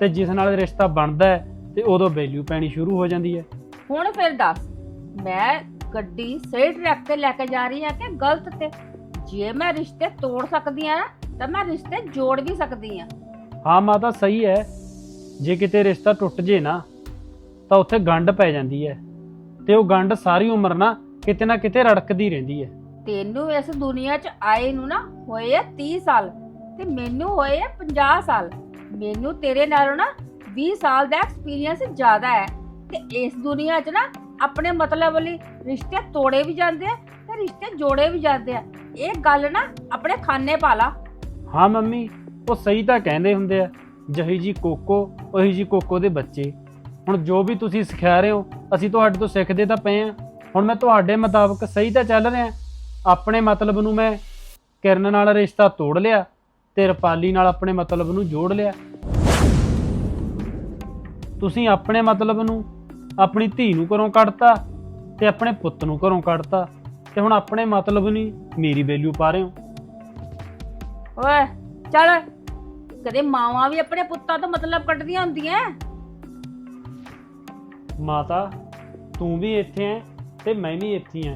ਤੇ ਜਿਸ ਨਾਲ ਰਿਸ਼ਤਾ ਬਣਦਾ ਹੈ ਤੇ ਉਦੋਂ ਵੈਲਿਊ ਪੈਣੀ ਸ਼ੁਰੂ ਹੋ ਜਾਂਦੀ ਹੈ। ਹੁਣ ਫਿਰ ਦੱਸ ਮੈਂ ਗੱਡੀ ਸਹੀ ਟਰੈਕ ਤੇ ਲੈ ਕੇ ਜਾ ਰਹੀ ਹਾਂ ਕਿ ਗਲਤ ਤੇ? ਜੇ ਮੈਂ ਰਿਸ਼ਤੇ ਤੋੜ ਸਕਦੀ ਆ ਨਾ ਤਾਂ ਮੈਂ ਰਿਸ਼ਤੇ ਜੋੜ ਵੀ ਸਕਦੀ ਆ ਹਾਂ ਮਾਤਾ ਸਹੀ ਹੈ। ਜੇ ਕਿਤੇ ਰਿਸ਼ਤਾ ਟੁੱਟ ਜੇ ਨਾ ਤਾਂ ਉੱਥੇ ਗੰਢ ਪੈ ਜਾਂਦੀ ਹੈ। ਤੇ ਉਹ ਗੰਢ ਸਾਰੀ ਉਮਰ ਨਾ ਕਿਤੇ ਨਾ ਕਿਤੇ ਰੜਕਦੀ ਰਹਿੰਦੀ ਹੈ। ਤੈਨੂੰ ਇਸ ਦੁਨੀਆ 'ਚ ਆਏ ਨੂੰ ਨਾ ਹੋਏ ਆ 30 ਸਾਲ ਤੇ ਮੈਨੂੰ ਹੋਏ ਆ 50 ਸਾਲ। ਮੈਨੂੰ ਤੇਰੇ ਨਾਲੋਂ ਨਾ 20 ਸਾਲ ਦਾ ਐਕਸਪੀਰੀਅੰਸ ਜ਼ਿਆਦਾ ਹੈ। ਤੇ ਇਸ ਦੁਨੀਆ 'ਚ ਨਾ ਆਪਣੇ ਮਤਲਬ ਵਾਲੀ ਰਿਸ਼ਤੇ ਤੋੜੇ ਵੀ ਜਾਂਦੇ ਆ ਤੇ ਰਿਸ਼ਤੇ ਜੋੜੇ ਵੀ ਜਾਂਦੇ ਆ। ਇਹ ਗੱਲ ਨਾ ਆਪਣੇ ਖਾਨੇ ਪਾ ਲਾ। ਹਾਂ ਮੰਮੀ ਉਹ ਸਹੀ ਤਾਂ ਕਹਿੰਦੇ ਹੁੰਦੇ ਆ ਜਹੀ ਜੀ ਕੋਕੋ ਉਹੀ ਜੀ ਕੋਕੋ ਦੇ ਬੱਚੇ। ਹੁਣ ਜੋ ਵੀ ਤੁਸੀਂ ਸਿਖਾ ਰਹੇ ਹੋ ਅਸੀਂ ਤੁਹਾਡੇ ਤੋਂ ਸਿੱਖਦੇ ਤਾਂ ਪਏ ਆ। ਹੁਣ ਮੈਂ ਤੁਹਾਡੇ ਮੁਤਾਬਕ ਸਹੀ ਤਾਂ ਚੱਲ ਰਿਹਾ। ਆਪਣੇ ਮਤਲਬ ਨੂੰ ਮੈਂ ਕਿਰਨ ਨਾਲ ਰਿਸ਼ਤਾ ਤੋੜ ਲਿਆ ਤੇ ਰਪਾਲੀ ਨਾਲ ਆਪਣੇ ਮਤਲਬ ਨੂੰ ਜੋੜ ਲਿਆ। ਤੁਸੀਂ ਆਪਣੇ ਮਤਲਬ ਨੂੰ ਆਪਣੀ ਧੀ ਨੂੰ ਘਰੋਂ ਕੱਢਤਾ ਤੇ ਆਪਣੇ ਪੁੱਤ ਨੂੰ ਘਰੋਂ ਕੱਢਤਾ ਤੇ ਹੁਣ ਆਪਣੇ ਮਤਲਬ ਨਹੀਂ ਮੇਰੀ ਵੈਲਿਊ ਪਾ ਰਹੇ ਹੋ। ਓਏ ਚੱਲ। ਕਦੇ ਮਾਵਾਂ ਵੀ ਆਪਣੇ ਪੁੱਤਾਂ ਤੋਂ ਮਤਲਬ ਕੱਢਦੀਆਂ ਹੁੰਦੀਆਂ। ਮਾਤਾ ਤੂੰ ਵੀ ਇੱਥੇ ਐ। ਤੇ ਮੈਂ ਵੀ ਇੱਥੇ ਐ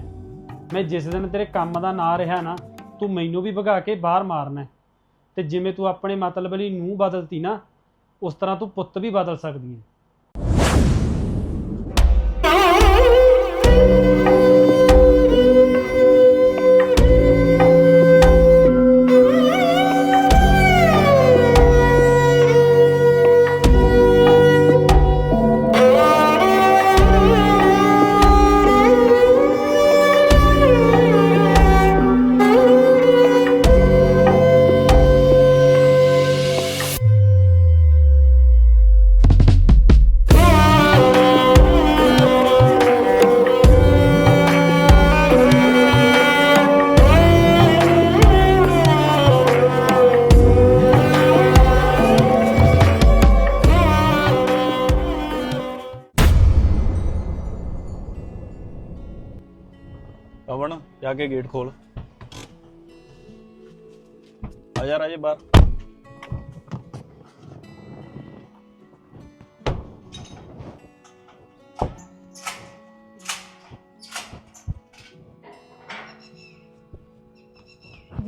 ਮੈਂ ਜਿਸ ਦਿਨ ਤੇਰੇ ਕੰਮ ਦਾ ਨਾਂ ਰਿਹਾ ਨਾ, ਤੂੰ ਮੈਨੂੰ ਵੀ ਭਗਾ ਕੇ ਬਾਹਰ ਮਾਰਨਾ ਹੈ। ਤੇ ਜਿਵੇਂ ਤੂੰ ਆਪਣੇ ਮਤਲਬ ਲਈ ਨੂੰ ਬਦਲਤੀ ਨਾ, ਉਸ ਤਰ੍ਹਾਂ ਤੂੰ ਪੁੱਤ ਵੀ ਬਦਲ ਸਕਦੀ ਹੈ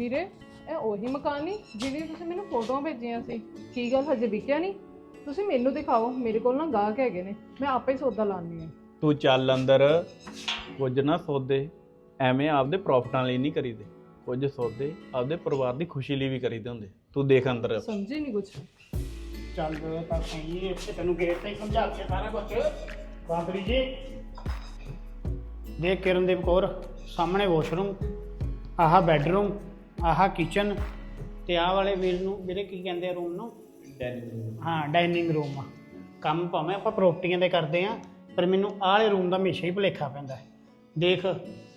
ਵੀਰੇ ਇਹ ਉਹੀ ਮਕਾਨ ਨਹੀਂ ਜਿਹਦੀ ਤੁਸੀਂ ਮੈਨੂੰ ਫੋਟੋਆਂ ਭੇਜੀਆਂ ਸੀ। ਕੀ ਗੱਲ ਹਜੇ ਵਿਕਿਆ ਨਹੀਂ ਤੁਸੀਂ ਮੈਨੂੰ ਦਿਖਾਓ ਮੇਰੇ ਕੋਲ ਨਾ ਗਾਹਕ ਹੈਗੇ ਨੇ ਮੈਂ ਆਪੇ ਹੀ ਸੌਦਾ ਲਾਣੀ ਹੈ। ਤੂੰ ਚੱਲ ਅੰਦਰ ਕੁਝ ਨਾ ਸੌਦੇ ਐਵੇਂ ਆਪਦੇ ਪ੍ਰੋਫਿਟਾਂ ਲਈ ਨਹੀਂ ਕਰੀਦੇ। ਕੁਝ ਸੌਦੇ ਆਪਦੇ ਪਰਿਵਾਰ ਦੀ ਖੁਸ਼ੀ ਲਈ ਵੀ ਕਰੀਦੇ ਹੁੰਦੇ। ਤੂੰ ਦੇਖ ਅੰਦਰ। ਸਮਝੀ ਨਹੀਂ ਕੁਝ ਚੱਲ ਤਾਂ ਸਹੀ ਇੱਥੇ ਤੈਨੂੰ ਗੇਟ ਤੇ ਹੀ ਸਮਝਾ ਕੇ ਸਾਰਾ ਕੁਝ ਬਾਬਰੀ ਜੀ ਦੇਖ ਕਿਰਨਦੀਪ ਕੌਰ ਸਾਹਮਣੇ ਵਾਸ਼ਰੂਮ ਆਹ ਬੈੱਡਰੂਮ ਆਹ ਕਿਚਨ ਤੇ ਆਹ ਵਾਲੇ ਵੀਰ ਨੂੰ ਵੀਰੇ ਕੀ ਕਹਿੰਦੇ ਆ ਰੂਮ ਨੂੰ? ਹਾਂ ਡਾਈਨਿੰਗ ਰੂਮ ਆ। ਕੰਮ ਭਾਵੇਂ ਆਪਾਂ ਪ੍ਰੋਪਰਟੀਆਂ ਦੇ ਕਰਦੇ ਆ ਪਰ ਮੈਨੂੰ ਆਹ ਵਾਲੇ ਰੂਮ ਦਾ ਹਮੇਸ਼ਾ ਹੀ ਭੁਲੇਖਾ ਪੈਂਦਾ ਹੈ। ਦੇਖ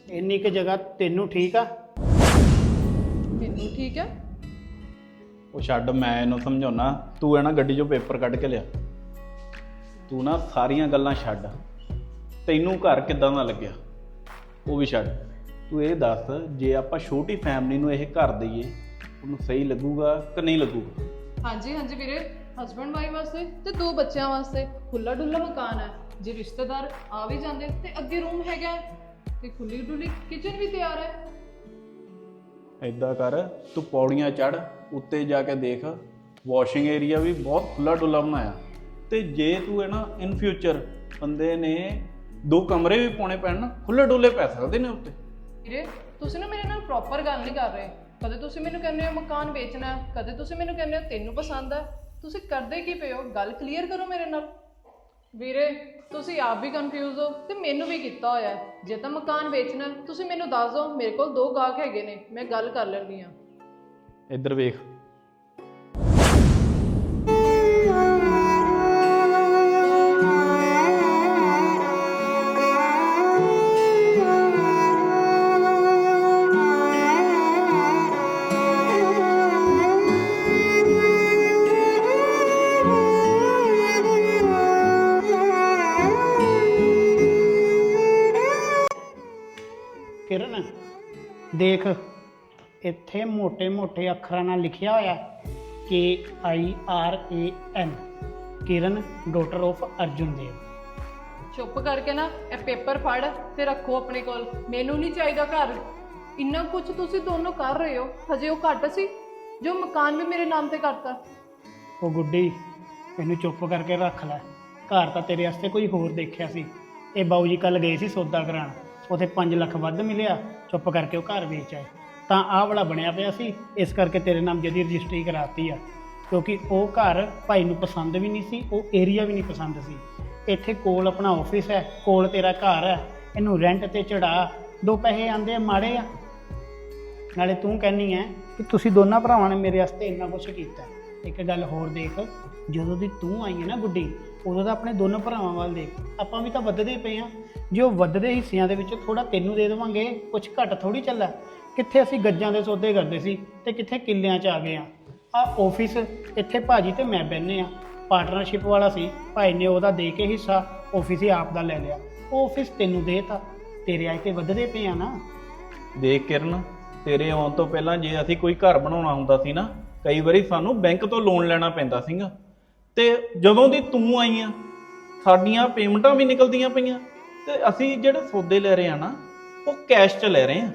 ਇੰਨੀ ਕੁ ਜਗ੍ਹਾ ਤੈਨੂੰ ਠੀਕ ਆ? ਮੈਨੂੰ ਠੀਕ ਹੈ ਉਹ ਛੱਡ ਮੈਂ ਇਹਨੂੰ ਸਮਝਾਉਣਾ ਤੂੰ ਇਹ ਨਾ ਗੱਡੀ 'ਚੋਂ ਪੇਪਰ ਕੱਢ ਕੇ ਲਿਆ। ਤੂੰ ਨਾ ਸਾਰੀਆਂ ਗੱਲਾਂ ਛੱਡ। ਤੈਨੂੰ ਘਰ ਕਿੱਦਾਂ ਦਾ ਲੱਗਿਆ? ਉਹ ਵੀ ਛੱਡ। ਤੂੰ ਇਹ ਦੱਸ ਜੇ ਆਪਾਂ ਛੋਟੀ ਫੈਮਿਲੀ ਨੂੰ ਇਹ ਘਰ ਦਈਏ ਉਹਨੂੰ ਸਹੀ ਲੱਗੂਗਾ ਕਿ ਨਹੀਂ ਲੱਗੂਗਾ? ਹਾਂਜੀ ਹਾਂਜੀ ਵੀਰੇ ਹਸਬੰਡ ਵਾਈਫ ਵਾਸਤੇ ਤੇ ਦੋ ਬੱਚਿਆਂ ਵਾਸਤੇ। ਖੁੱਲਾ ਡੁੱਲਾ ਮਕਾਨ ਹੈ ਜੇ ਰਿਸ਼ਤੇਦਾਰ ਆ ਵੀ ਜਾਂਦੇ ਤੇ ਅੱਗੇ ਰੂਮ ਹੈਗਾ ਤੇ ਖੁੱਲੀ ਡੁੱਲੀ ਕਿਚਨ ਵੀ ਤਿਆਰ ਹੈ। ਏਦਾਂ ਕਰ ਤੂੰ ਪੌੜੀਆਂ ਚੜ ਉੱਤੇ ਜਾ ਕੇ ਦੇਖ ਵਾਸ਼ਿੰਗ ਏਰੀਆ ਵੀ ਬਹੁਤ ਖੁੱਲਾ ਡੁੱਲਾ ਬਣਾਇਆ। ਤੇ ਜੇ ਤੂੰ ਹੈ ਨਾ ਇਨ ਫਿਊਚਰ ਬੰਦੇ ਨੇ ਦੋ ਕਮਰੇ ਵੀ ਪਾਉਣੇ ਪੈਣ ਨਾ ਖੁੱਲੇ ਡੁੱਲੇ ਪੈ ਸਕਦੇ ਨੇ ਉੱਤੇ। ਵੀਰੇ ਤੁਸੀਂ ਨਾ ਮੇਰੇ ਨਾਲ ਪ੍ਰੋਪਰ ਗੱਲ ਨਹੀਂ ਕਰ ਰਹੇ। ਕਦੇ ਤੁਸੀਂ ਮੈਨੂੰ ਕਹਿੰਦੇ ਹੋ ਮਕਾਨ ਵੇਚਣਾ ਹੈ, ਕਦੇ ਤੁਸੀਂ ਮੈਨੂੰ ਕਹਿੰਦੇ ਹੋ ਤੈਨੂੰ ਪਸੰਦ ਹੈ ਤੁਸੀਂ ਕਰਦੇ ਕੀ ਪਏ ਹੋ? ਗੱਲ ਕਲੀਅਰ ਕਰੋ ਮੇਰੇ ਨਾਲ। ਵੀਰੇ ਤੁਸੀਂ ਆਪ ਵੀ ਕਨਫਿਊਜ਼ ਹੋ ਤੇ ਮੈਨੂੰ ਵੀ ਕੀਤਾ ਹੋਇਆ ਹੈ। ਜੇ ਤਾਂ ਮਕਾਨ ਵੇਚਣਾ ਹੈ, ਤੁਸੀਂ ਮੈਨੂੰ ਦੱਸ ਦਿਓ ਮੇਰੇ ਕੋਲ ਦੋ ਗਾਹਕ ਹੈਗੇ ਨੇ ਮੈਂ ਗੱਲ ਕਰ ਲੈਂਦੀ ਹਾਂ। ਇੱਧਰ ਵੇਖ। ਕਿਰਨ ਦੇਖ ਇੱਥੇ ਮੋٹے-ਮੋٹے ਅੱਖਰਾਂ ਨਾਲ ਲਿਖਿਆ ਹੋਇਆ ਕਿ I R A N Kiran daughter of Arjun Dev. ਚੁੱਪ ਕਰਕੇ ਨਾ ਇਹ ਪੇਪਰ ਫੜ ਤੇ ਰੱਖੋ ਆਪਣੇ ਕੋਲ ਮੈਨੂੰ ਨਹੀਂ ਚਾਹੀਦਾ ਘਰ। ਇੰਨਾ ਕੁਝ ਤੁਸੀਂ ਦੋਨੋਂ ਕਰ ਰਹੇ ਹੋ ਹਜੇ ਉਹ ਘੱਟ ਸੀ ਜੋ ਮਕਾਨ ਵੀ ਮੇਰੇ ਨਾਮ ਤੇ ਕਰਤਾ। ਉਹ ਗੁੱਡੀ ਇਹਨੂੰ ਚੁੱਪ ਕਰਕੇ ਰੱਖ ਲੈ। ਘਰ ਤਾਂ ਤੇਰੇ ਵਾਸਤੇ ਕੋਈ ਹੋਰ ਦੇਖਿਆ ਸੀ। ਇਹ ਬਾਊ ਜੀ ਕੱਲ ਗਏ ਸੀ ਸੌਦਾ ਕਰਾਉਣ। ਉਥੇ 5 ਲੱਖ ਵੱਧ ਮਿਲਿਆ, ਚੁੱਪ ਕਰਕੇ ਉਹ ਘਰ ਵੇਚ ਆਏ। ਤਾਂ ਆਹ ਵਾਲਾ ਬਣਿਆ ਪਿਆ ਸੀ, ਇਸ ਕਰਕੇ ਤੇਰੇ ਨਾਮ ਜਿਹਦੀ ਰਜਿਸਟਰੀ ਕਰਾਤੀ ਆ। ਕਿਉਂਕਿ ਉਹ ਘਰ ਭਾਈ ਨੂੰ ਪਸੰਦ ਵੀ ਨਹੀਂ ਸੀ, ਉਹ ਏਰੀਆ ਵੀ ਨਹੀਂ ਪਸੰਦ ਸੀ। ਇੱਥੇ ਕੋਲ ਆਪਣਾ ਆਫਿਸ ਹੈ, ਕੋਲ ਤੇਰਾ ਘਰ ਹੈ। ਇਹਨੂੰ ਰੈਂਟ ਤੇ ਚੜਾ, ਦੋ ਪੈਸੇ ਆਂਦੇ ਮਾੜੇ ਆ। ਨਾਲੇ ਤੂੰ ਕਹਿੰਨੀ ਹੈ ਕਿ ਤੁਸੀਂ ਦੋਨਾਂ ਭਰਾਵਾਂ ਨੇ ਮੇਰੇ ਵਾਸਤੇ ਇੰਨਾ ਕੁਝ ਕੀਤਾ। ਇੱਕ ਗੱਲ ਹੋਰ ਦੇਖ, ਜਦੋਂ ਦੀ ਤੂੰ ਆਈ ਹੈ ਨਾ ਗੁੱਡੀ ਉਦੋਂ ਤਾਂ ਆਪਣੇ ਦੋਨੋਂ ਭਰਾਵਾਂ ਵੱਲ ਦੇਖ। ਆਪਾਂ ਵੀ ਤਾਂ ਵੱਧਦੇ ਪਏ ਆ ਜੇ ਉਹ ਵੱਧਦੇ ਹਿੱਸਿਆਂ ਦੇ ਵਿੱਚੋਂ ਥੋੜਾ ਤੈਨੂੰ ਦੇ ਦੇਵਾਂਗੇ ਕੁਝ ਘੱਟ ਥੋੜੀ ਚੱਲਾ ਕਿੱਥੇ ਅਸੀਂ ਗੱਜਾਂ ਦੇ ਸੌਦੇ ਕਰਦੇ ਸੀ ਤੇ ਕਿੱਥੇ ਕਿੱਲਿਆਂ 'ਚ ਆ ਗਏ ਆ ਆ ਆਫਿਸ ਇੱਥੇ ਭਾਜੀ ਤੇ ਮੈਂ ਬੈੰਨੇ ਆ ਪਾਰਟਨਰਸ਼ਿਪ ਵਾਲਾ ਸੀ। ਭਾਈ ਨੇ ਉਹਦਾ ਦੇ ਕੇ ਹਿੱਸਾ ਆਫਿਸ ਹੀ ਆਪ ਦਾ ਲੈ ਲਿਆ। ਉਹ ਆਫਿਸ ਤੈਨੂੰ ਦੇਤਾ। ਤੇਰੇ ਆਏ ਤੇ ਵੱਧਦੇ ਪਏ ਆ ਨਾ। ਦੇਖ ਕਿਰਨ, ਤੇਰੇ ਆਉਣ ਤੋਂ ਪਹਿਲਾਂ ਜੇ ਅਸੀਂ ਕੋਈ ਘਰ ਬਣਾਉਣਾ ਹੁੰਦਾ ਸੀ ਨਾ, ਕਈ ਵਾਰੀ ਸਾਨੂੰ ਬੈਂਕ ਤੋਂ ਲੋਨ ਲੈਣਾ ਪੈਂਦਾ ਸੀਗਾ। ਤੇ ਜਦੋਂ ਦੀ ਤੂੰ ਆਈ ਆ ਸਾਡੀਆਂ ਪੇਮੈਂਟਾਂ ਵੀ ਨਿਕਲਦੀਆਂ ਪਈਆਂ। ਤੇ ਅਸੀਂ ਜਿਹੜੇ ਸੌਦੇ ਲੈ ਰਹੇ ਆ ਨਾ ਉਹ ਕੈਸ਼ 'ਚ ਲੈ ਰਹੇ ਆ।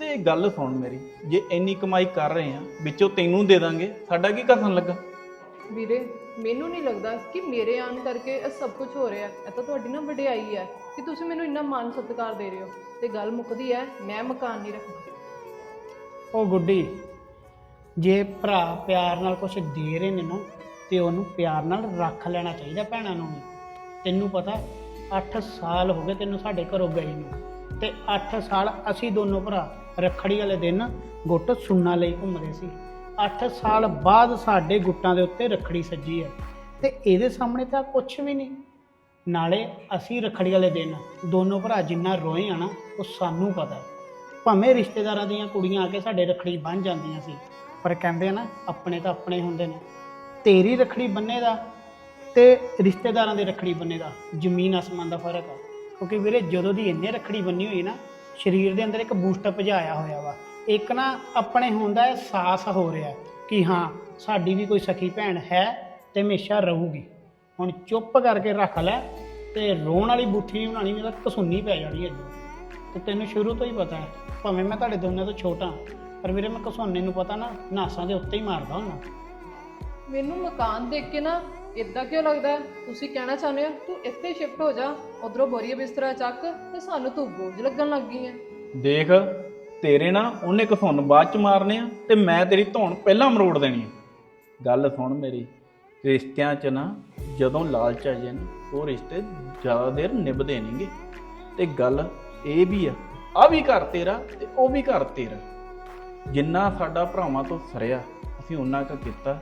ਤੇ ਗੱਲ ਸੁਣ ਮੇਰੀ ਜੇ ਇੰਨੀ ਕਮਾਈ ਕਰ ਰਹੇ ਆ ਵਿੱਚੋਂ ਤੈਨੂੰ ਦੇ ਦਾਂਗੇ ਸਾਡਾ ਕੀ ਘਸਣ ਲੱਗਾ? ਵੀਰੇ ਮੈਨੂੰ ਨਹੀਂ ਲੱਗਦਾ ਕਿ ਮੇਰੇ ਆਉਣ ਕਰਕੇ ਇਹ ਸਭ ਕੁਝ ਹੋ ਰਿਹਾ। ਹੈ। ਇਹ ਤਾਂ ਤੁਹਾਡੀ ਨਾ ਵਡਿਆਈ ਹੈ ਕਿ ਤੁਸੀਂ ਮੈਨੂੰ ਇੰਨਾ ਮਾਨ ਸਤਿਕਾਰ ਦੇ ਰਹੇ ਹੋ। ਤੇ ਗੱਲ ਮੁੱਕਦੀ ਹੈ ਮੈਂ ਮਕਾਨ ਨਹੀਂ ਰੱਖਣਾ ਉਹ ਗੁੱਡੀ ਜੇ ਭਰਾ ਪਿਆਰ ਨਾਲ ਕੁਝ ਦੇ ਰਹੇ ਨੇ ਨਾ ਤੇ ਉਹਨੂੰ ਪਿਆਰ ਨਾਲ ਰੱਖ ਲੈਣਾ ਚਾਹੀਦਾ ਭੈਣਾਂ ਨੂੰ ਵੀ। ਤੈਨੂੰ ਪਤਾ 8 ਸਾਲ ਹੋ ਗਏ ਤੈਨੂੰ ਸਾਡੇ ਘਰੋਂ ਗਈ ਨੂੰ। ਤੇ 8 ਸਾਲ ਅਸੀਂ ਦੋਨੋਂ ਭਰਾ ਰੱਖੜੀ ਵਾਲੇ ਦਿਨ ਗੁੱਟ ਸੁੰਨਾ ਲਈ ਘੁੰਮਦੇ ਸੀ। 8 ਸਾਲ ਬਾਅਦ ਸਾਡੇ ਗੁੱਟਾਂ ਦੇ ਉੱਤੇ ਰੱਖੜੀ ਸੱਜੀ ਹੈ। ਤੇ ਇਹਦੇ ਸਾਹਮਣੇ ਤਾਂ ਕੁਝ ਵੀ ਨਹੀਂ। ਨਾਲੇ ਅਸੀਂ ਰੱਖੜੀ ਵਾਲੇ ਦਿਨ ਦੋਨੋਂ ਭਰਾ ਜਿੰਨਾ ਰੋਏ ਆ ਨਾ, ਉਹ ਸਾਨੂੰ ਪਤਾ ਭਾਵੇਂ ਰਿਸ਼ਤੇਦਾਰਾਂ ਦੀਆਂ ਕੁੜੀਆਂ ਆ ਕੇ ਸਾਡੇ ਰੱਖੜੀ ਬੰਨ ਜਾਂਦੀਆਂ ਸੀ, ਪਰ ਕਹਿੰਦੇ ਆ ਨਾ, ਆਪਣੇ ਤਾਂ ਆਪਣੇ ਹੁੰਦੇ ਨੇ। ਤੇਰੀ ਰੱਖੜੀ ਬੰਨੇ ਦਾ ਤੇ ਰਿਸ਼ਤੇਦਾਰਾਂ ਦੇ ਰੱਖੜੀ ਬੰਨੇ ਦਾ ਜ਼ਮੀਨ ਅਸਮਾਨ ਦਾ ਫ਼ਰਕ ਆ। ਕਿਉਂਕਿ ਵੀਰੇ ਜਦੋਂ ਦੀ ਇੰਨੇ ਰੱਖੜੀ ਬੰਨੀ ਹੋਈ ਨਾ, ਸਰੀਰ ਦੇ ਅੰਦਰ ਇੱਕ ਬੂਸਟਅਪ ਜਿਹਾ ਆਇਆ ਹੋਇਆ ਵਾ। ਇੱਕ ਨਾ ਆਪਣੇ ਹੋਣ ਦਾ ਅਹਿਸਾਸ ਹੋ ਰਿਹਾ ਕਿ ਹਾਂ, ਸਾਡੀ ਵੀ ਕੋਈ ਸਖੀ ਭੈਣ ਹੈ ਤੇ ਹਮੇਸ਼ਾ ਰਹੂਗੀ। ਹੁਣ ਚੁੱਪ ਕਰਕੇ ਰੱਖ ਲੈ ਤੇ ਰੋਣ ਵਾਲੀ ਬੂਥੀ ਨਹੀਂ ਬਣਾਣੀ ਮੇਰਾ ਕਸੂਨੀ ਪੈ ਜਾਣੀ ਅੱਜ ਤੇ ਤੈਨੂੰ ਸ਼ੁਰੂ ਤੋਂ ਹੀ ਪਤਾ ਹੈ, ਭਾਵੇਂ ਮੈਂ ਤੁਹਾਡੇ ਦੋਨਾਂ ਤੋਂ ਛੋਟਾ, ਪਰ ਵੀਰੇ ਮੈਂ ਕਸੋਨੇ ਨੂੰ ਪਤਾ ਨਾ, ਨਾਸਾਂ ਦੇ ਉੱਤੇ ਹੀ ਮਾਰਦਾ ਹੁੰਦਾ। ਮੈਨੂੰ ਮਕਾਨ ਦੇਖ ਕੇ ਨਾ ਇਦਾਂ ਕਿਉਂ ਲੱਗਦਾ ਹੈ? ਤੁਸੀਂ ਕਹਿਣਾ ਚਾਹੁੰਦੇ ਹੋ, ਤੂੰ ਇੱਥੇ ਸ਼ਿਫਟ ਹੋ ਜਾ, ਉਧਰੋਂ ਬੋਰੀਆ ਬਿਸਤਰਾ ਚੱਕ ਤੇ ਸਾਨੂੰ ਤੂੰ ਬੋਝ ਲੱਗਣ ਲੱਗ ਗਈ ਹੈ। ਦੇਖ, ਤੇਰੇ ਨਾ ਉਹਨੇ ਕਸੁੰਨ ਬਾਅਦ ਚ ਮਾਰਨੇ ਆ ਤੇ ਮੈਂ ਤੇਰੀ ਧੌਣ ਪਹਿਲਾਂ ਮਰੋੜ ਦੇਣੀ ਆ ਗੱਲ ਸੁਣ ਮੇਰੀ, ਰਿਸ਼ਤਿਆਂ 'ਚ ਨਾ ਜਦੋਂ ਲਾਲਚ ਆ ਜਾਏ ਨਾ, ਉਹ ਰਿਸ਼ਤੇ ਜ਼ਿਆਦਾ ਦੇਰ ਨਿਭਦੇ ਨਹੀਂਗੇ ਤੇ ਗੱਲ ਇਹ ਵੀ ਆ ਆ ਵੀ ਘਰ ਤੇਰਾ ਤੇ ਉਹ ਵੀ ਘਰ ਤੇਰਾ। ਜਿੰਨਾ ਸਾਡਾ ਭਰਾਵਾਂ ਤੋਂ ਸਰਿਆ, ਅਸੀਂ ਉਹਨਾਂ ਕੁ ਕੀਤਾ।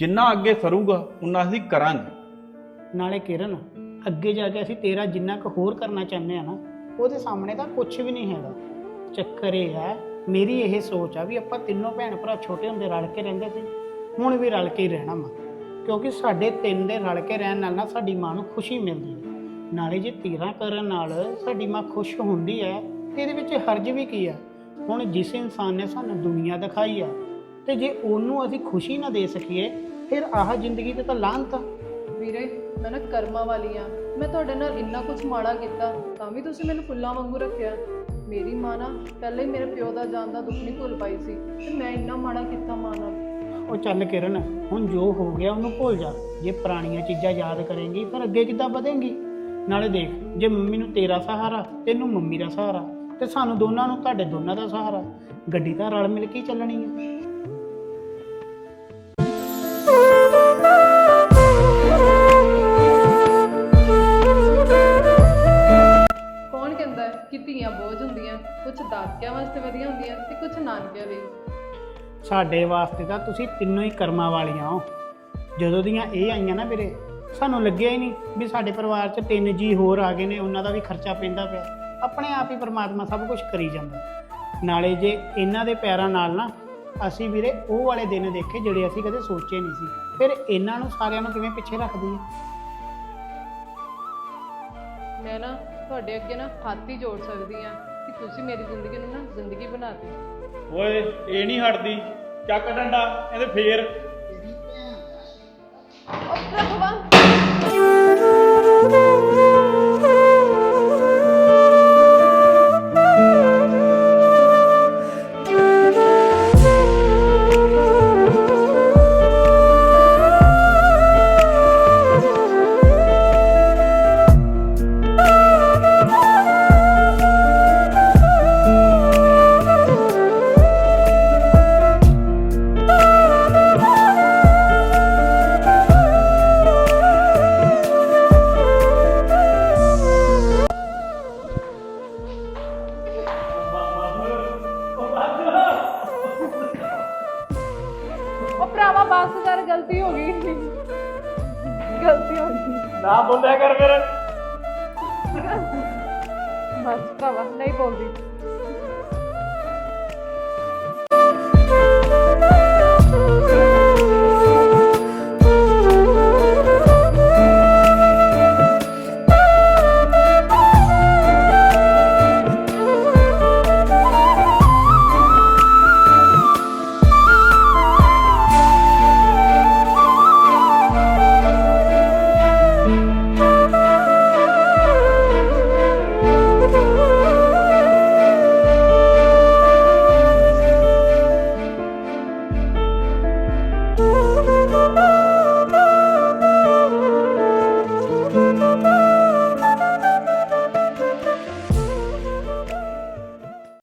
ਜਿੰਨਾ ਅੱਗੇ ਸਰੂਗਾ, ਉਨਾ ਅਸੀਂ ਕਰਾਂਗੇ। ਨਾਲੇ ਕਿਰਨ, ਅੱਗੇ ਜਾ ਕੇ ਅਸੀਂ ਤੇਰਾ ਜਿੰਨਾ ਕੁ ਹੋਰ ਕਰਨਾ ਚਾਹੁੰਦੇ ਆ ਨਾ, ਉਹਦੇ ਸਾਹਮਣੇ ਤਾਂ ਕੁਝ ਵੀ ਨਹੀਂ ਹੈਗਾ। ਚੱਕਰ ਇਹ ਹੈ, ਮੇਰੀ ਇਹ ਸੋਚ ਆ ਵੀ ਆਪਾਂ ਤਿੰਨੋਂ ਭੈਣ ਭਰਾ ਛੋਟੇ ਹੁੰਦੇ ਰਲ ਕੇ ਰਹਿੰਦੇ ਸੀ, ਹੁਣ ਵੀ ਰਲ ਕੇ ਹੀ ਰਹਿਣਾ ਵਾ। ਕਿਉਂਕਿ ਸਾਡੇ ਤਿੰਨ ਦੇ ਰਲ ਕੇ ਰਹਿਣ ਨਾਲ ਨਾ ਸਾਡੀ ਮਾਂ ਨੂੰ ਖੁਸ਼ੀ ਮਿਲਦੀ ਹੈ ਨਾਲੇ ਜੇ ਤੀਰਾਂ ਕਰਨ ਨਾਲ ਸਾਡੀ ਮਾਂ ਖੁਸ਼ ਹੁੰਦੀ ਹੈ ਤੇ ਇਹਦੇ ਵਿੱਚ ਹਰਜ ਵੀ ਕੀ ਆ? ਹੁਣ ਜਿਸ ਇਨਸਾਨ ਨੇ ਸਾਨੂੰ ਦੁਨੀਆ ਦਿਖਾਈ ਆ ਤੇ ਜੇ ਉਹਨੂੰ ਅਸੀਂ ਖੁਸ਼ੀ ਨਾ ਦੇ ਸਕੀਏ ਫਿਰ ਆਹ ਜ਼ਿੰਦਗੀ ਤੇ ਤਾਂ ਆ। ਵੀਰੇ ਮੈਂ ਨਾ ਕਰਮਾਂ ਵਾਲੀ ਆ। ਮੈਂ ਤੁਹਾਡੇ ਨਾਲ ਇੰਨਾ ਕੁਝ ਮਾੜਾ ਕੀਤਾ ਤਾਂ ਵੀ ਤੁਸੀਂ ਮੈਨੂੰ ਫੁੱਲਾਂ ਵਾਂਗੂ ਰੱਖਿਆ। ਮੇਰੀ ਮਾਂ ਨਾ ਪਹਿਲੇ ਹੀ ਮੇਰੇ ਪਿਓ ਦਾ ਜਾਣ ਦਾ ਦੁੱਖ ਨਹੀਂ ਭੁੱਲ ਪਾਈ ਸੀ ਤੇ ਮੈਂ ਇੰਨਾ ਮਾੜਾ ਕੀਤਾ ਮਾਂ ਨਾਲ। ਉਹ ਚੱਲ ਕਿਰਨ ਹੁਣ ਜੋ ਹੋ ਗਿਆ ਉਹਨੂੰ ਭੁੱਲ ਜਾ। ਜੇ ਪੁਰਾਣੀਆਂ ਚੀਜ਼ਾਂ ਯਾਦ ਕਰੇਂਗੀ ਫਿਰ ਅੱਗੇ ਕਿੱਦਾਂ ਵਧੇਂਗੀ? ਨਾਲੇ ਦੇਖ ਜੇ ਮੰਮੀ ਨੂੰ ਤੇਰਾ ਸਹਾਰਾ ਤੈਨੂੰ ਮੰਮੀ ਦਾ ਸਹਾਰਾ ਤੇ ਸਾਨੂੰ ਦੋਨਾਂ ਨੂੰ ਤੁਹਾਡੇ ਦੋਨਾਂ ਦਾ ਸਹਾਰਾ ਗੱਡੀ ਤਾਂ ਰਲ ਮਿਲ ਕੇ ਹੀ ਚੱਲਣੀ ਹੈ ਦਾਦਕਿਆਂ ਵਾਸਤੇ ਵਧੀਆ ਹੁੰਦੀਆਂ ਤੇ ਕੁਝ ਨਾਨਕਿਆਂ ਲਈ ਸਾਡੇ ਵਾਸਤੇ ਤਾਂ ਤੁਸੀਂ ਤਿੰਨੋਂ ਹੀ ਕਰਮਾਂ ਵਾਲੀਆਂ ਹੋ। ਜਦੋਂ ਦੀਆਂ ਇਹ ਆਈਆਂ ਨਾ ਵੀਰੇ ਸਾਨੂੰ ਲੱਗਿਆ ਹੀ ਨਹੀਂ ਵੀ ਸਾਡੇ ਪਰਿਵਾਰ 'ਚ ਤਿੰਨ ਜੀ ਹੋਰ ਆ ਗਏ ਨੇ ਉਹਨਾਂ ਦਾ ਵੀ ਖਰਚਾ ਪੈਂਦਾ ਪਿਆ। ਆਪਣੇ ਆਪ ਹੀ ਪਰਮਾਤਮਾ ਸਭ ਕੁਝ ਕਰੀ ਜਾਂਦਾ। ਨਾਲੇ ਜੇ ਇਹਨਾਂ ਦੇ ਪੈਰਾਂ ਨਾਲ ਨਾ ਅਸੀਂ ਵੀਰੇ ਉਹ ਵਾਲੇ ਦਿਨ ਦੇਖੇ ਜਿਹੜੇ ਅਸੀਂ ਕਦੇ ਸੋਚੇ ਨਹੀਂ ਸੀ। ਫਿਰ ਇਹਨਾਂ ਨੂੰ ਸਾਰਿਆਂ ਨੂੰ ਕਿਵੇਂ ਪਿੱਛੇ ਰੱਖਦੀ ਹੈ ਮੈਂ ਨਾ ਤੁਹਾਡੇ ਅੱਗੇ ਨਾ ਹੱਥ ਹੀ ਜੋੜ ਸਕਦੀ ਆ। ਤੁਸੀਂ ਮੇਰੀ ਜ਼ਿੰਦਗੀ ਨੂੰ ਨਾ ਜ਼ਿੰਦਗੀ ਬਣਾਤੀ। ਓਏ ਇਹ ਨਹੀਂ ਹਟਦੀ। ਚੱਕ ਡੰਡਾ ਇਹਦੇ ਫੇਰ। ਉਹ